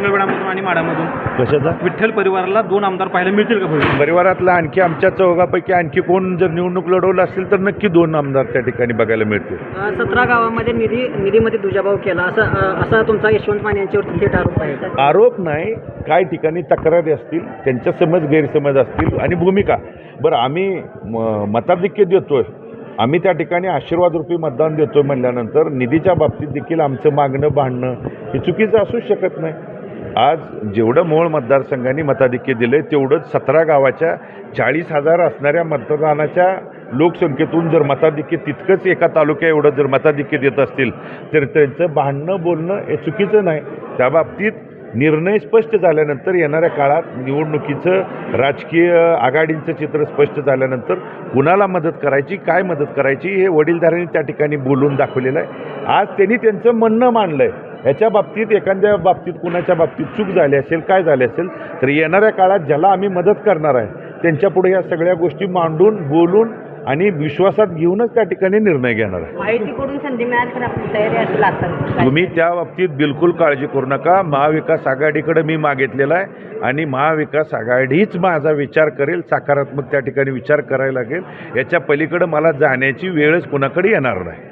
मंगळवेढामधून आणि माडामधून कशाचा? विठ्ठल परिवाराला दोन आमदार पाहायला मिळतील का भविष्यात? परिवारातला आणखी आमच्या चौघापैकी आणखी कोण जर निवडणूक लढवलं असेल तर नक्की दोन आमदार त्या ठिकाणी बघायला मिळतील. अ, सतरा गावामध्ये निधी निधीमध्ये दुजाभाव केला. असं अ, असा तुमचा यशवंत माने यांच्यावरती थेट आरोप आहे आरोप नाही. काही ठिकाणी तक्रारी असतील त्यांच्या समज गैरसमज असतील आणि भूमिका. बरं आम्ही म- मताधिक्य देतोय. आम्ही त्या ठिकाणी आशीर्वाद रूपी मतदान देतोय म्हणल्यानंतर निधीच्या बाबतीत देखील आमचं मागणं भांडणं हे चुकीचं असूच शकत नाही. आज जेवढं मूळ मतदारसंघांनी मताधिक्य दिलं तेवढंच सतरा गावाच्या चाळीस हजार असणाऱ्या मतदानाच्या लोकसंख्येतून जर मताधिक्य तितकंच एका तालुक्या एवढं जर मताधिक्य देत असतील तर त्यांचं भांडणं बोलणं हे चुकीचं नाही. त्या बाबतीत निर्णय स्पष्ट झाल्यानंतर येणाऱ्या काळात निवडणुकीचं राजकीय आघाडींचं चित्र स्पष्ट झाल्यानंतर कुणाला मदत करायची काय मदत करायची हे वडीलधाऱ्यांनी त्या ठिकाणी बोलून दाखवलेलं आहे. आज त्यांनी त्यांचं म्हणणं मांडलं आहे ह्याच्या बाबतीत एखाद्या बाबतीत कुणाच्या बाबतीत चूक झाली असेल काय झाले असेल तर येणाऱ्या काळात ज्याला आम्ही मदत करणार आहे त्यांच्यापुढे ह्या सगळ्या गोष्टी मांडून बोलून आणि विश्वासात घेऊनच त्या ठिकाणी निर्णय घेणार आहे. तुम्ही त्या बाबतीत बिलकुल काळजी करू नका. महाविकास आघाडीकडे मी मागितलेला आहे आणि महाविकास आघाडीच माझा विचार करेल सकारात्मक त्या ठिकाणी विचार करायला लागेल. याच्या पलीकडे मला जाण्याची वेळच कुणाकडे येणार नाही.